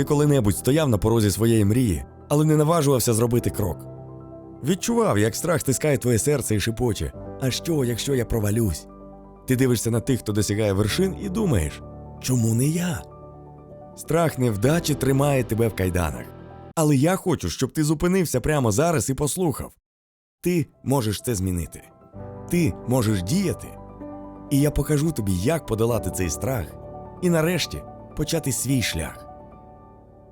ти коли-небудь стояв на порозі своєї мрії, але не наважувався зробити крок. Відчував, як страх стискає твоє серце і шепоче. А що, якщо я провалюсь? Ти дивишся на тих, хто досягає вершин, і думаєш, чому не я? Страх невдачі тримає тебе в кайданах. Але я хочу, щоб ти зупинився прямо зараз і послухав. Ти можеш це змінити. Ти можеш діяти. І я покажу тобі, як подолати цей страх, і нарешті почати свій шлях.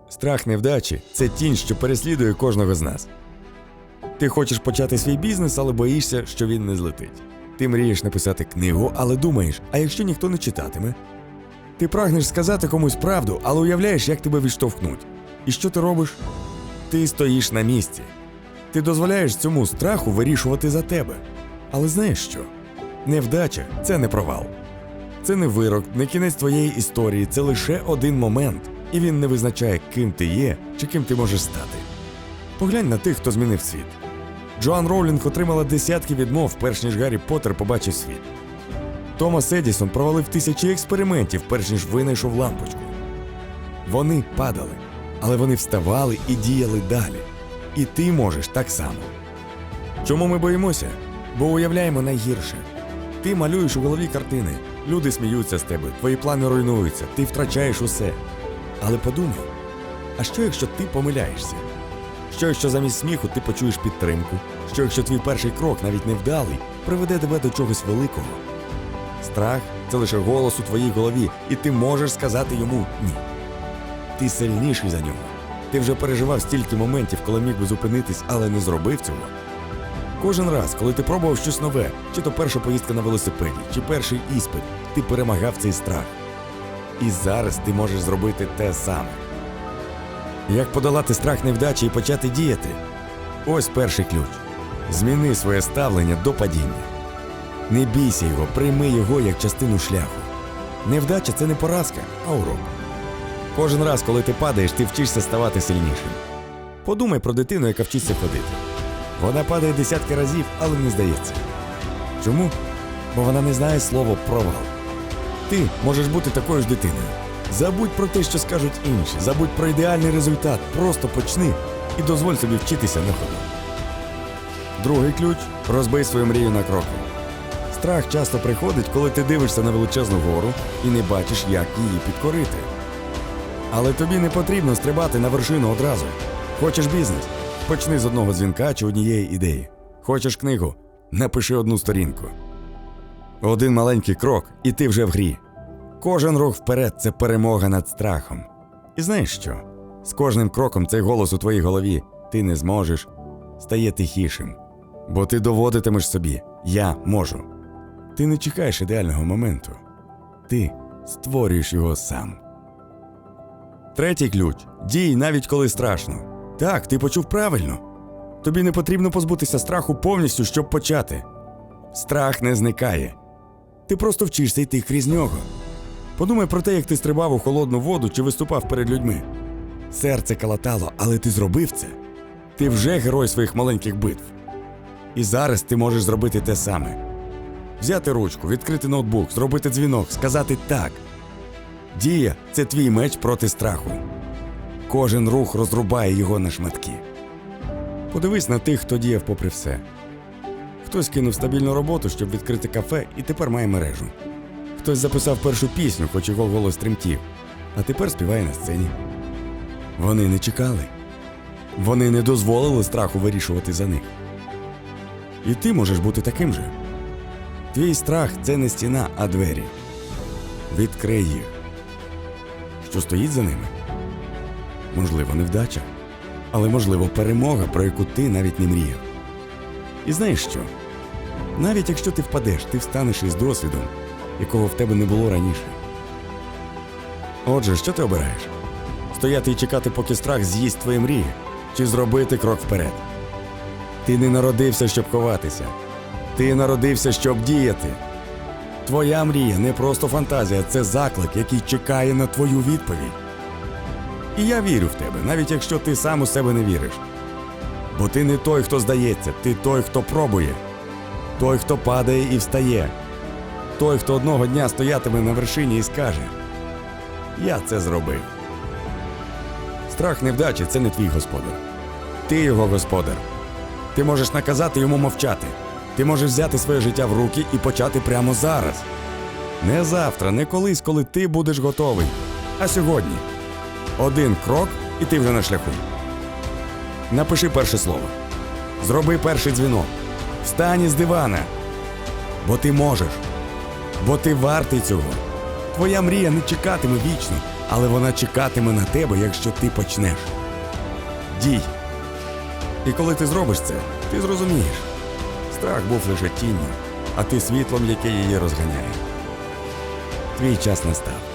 Страх невдачі це тінь, що переслідує кожного з нас. Ти хочеш почати свій бізнес, але боїшся, що він не злетить. Ти мрієш написати книгу, але думаєш, а якщо ніхто не читатиме? Ти прагнеш сказати комусь правду, але уявляєш, як тебе відштовхнуть. І що ти робиш? Ти стоїш на місці. Ти дозволяєш цьому страху вирішувати за тебе. Але знаєш що? Невдача це не провал. Це не вирок, не кінець твоєї історії, це лише один момент, і він не визначає, ким ти є чи ким ти можеш стати. Поглянь на тих, хто змінив світ. Джоан Роулінг отримала десятки відмов, перш ніж Гаррі Поттер побачив світ. Томас Едісон провалив тисячі експериментів, перш ніж винайшов лампочку. Вони падали, але вони вставали і діяли далі. І ти можеш так само. Чому ми боїмося? Бо уявляємо найгірше. Ти малюєш у голові картини, люди сміються з тебе, твої плани руйнуються, ти втрачаєш усе. Але подумай, а що якщо ти помиляєшся? Що якщо замість сміху ти почуєш підтримку? Що якщо твій перший крок, навіть невдалий, приведе тебе до чогось великого? Страх це лише голос у твоїй голові, і ти можеш сказати йому ні. Ти сильніший за нього. Ти вже переживав стільки моментів, коли міг би зупинитись, але не зробив цього. Кожен раз, коли ти пробував щось нове, чи то перша поїздка на велосипеді, чи перший іспит, ти перемагав цей страх. І зараз ти можеш зробити те саме. Як подолати страх невдачі і почати діяти? Ось перший ключ. Зміни своє ставлення до падіння. Не бійся його, прийми його як частину шляху. Невдача це не поразка, а урок. Кожен раз, коли ти падаєш, ти вчишся ставати сильнішим. Подумай про дитину, яка вчиться ходити. Вона падає десятки разів, але не здається. Чому? Бо вона не знає слово провал. Ти можеш бути такою ж дитиною. Забудь про те, що скажуть інші, забудь про ідеальний результат, просто почни і дозволь собі вчитися на ходу. Другий ключ розбий свою мрію на кроки. Страх часто приходить, коли ти дивишся на величезну гору і не бачиш, як її підкорити. Але тобі не потрібно стрибати на вершину одразу. Хочеш бізнес? Почни з одного дзвінка чи однієї ідеї. Хочеш книгу? Напиши одну сторінку. Один маленький крок, і ти вже в грі. Кожен рух вперед це перемога над страхом. І знаєш що? З кожним кроком цей голос у твоїй голові ти не зможеш стає тихішим. Бо ти доводитимеш собі я можу. Ти не чекаєш ідеального моменту. Ти створюєш його сам. Третій ключ дій навіть коли страшно. Так, ти почув правильно. Тобі не потрібно позбутися страху повністю, щоб почати. Страх не зникає. Ти просто вчишся йти крізь нього. Подумай про те, як ти стрибав у холодну воду чи виступав перед людьми. Серце калатало, але ти зробив це. Ти вже герой своїх маленьких битв. І зараз ти можеш зробити те саме: взяти ручку, відкрити ноутбук, зробити дзвінок, сказати так. Дія це твій меч проти страху. Кожен рух розрубає його на шматки. Подивись на тих, хто діяв попри все. Хтось кинув стабільну роботу, щоб відкрити кафе, і тепер має мережу. Хтось записав першу пісню, хоч його голос тремтів, а тепер співає на сцені. Вони не чекали. Вони не дозволили страху вирішувати за них. І ти можеш бути таким же. Твій страх це не стіна, а двері. Відкрий їх. Що стоїть за ними? Можливо, невдача, але можливо перемога, про яку ти навіть не мріяв. І знаєш що? Навіть якщо ти впадеш, ти встанеш із досвідом, якого в тебе не було раніше. Отже, що ти обираєш? Стояти і чекати, поки страх з'їсть твої мрії, чи зробити крок вперед? Ти не народився, щоб ховатися. Ти народився, щоб діяти. Твоя мрія не просто фантазія, це заклик, який чекає на твою відповідь. І я вірю в тебе, навіть якщо ти сам у себе не віриш. Бо ти не той, хто здається, ти той, хто пробує, той, хто падає і встає, той, хто одного дня стоятиме на вершині і скаже: Я це зробив. Страх невдачі це не твій господар. Ти його господар. Ти можеш наказати йому мовчати. Ти можеш взяти своє життя в руки і почати прямо зараз. Не завтра, не колись, коли ти будеш готовий, а сьогодні. Один крок, і ти вже на шляху. Напиши перше слово. Зроби перший дзвінок. Встань із дивана. Бо ти можеш. Бо ти вартий цього. Твоя мрія не чекатиме вічно, але вона чекатиме на тебе, якщо ти почнеш. Дій. І коли ти зробиш це, ти зрозумієш. Страх був лише тінню, а ти світлом, яке її розганяє. Твій час настав.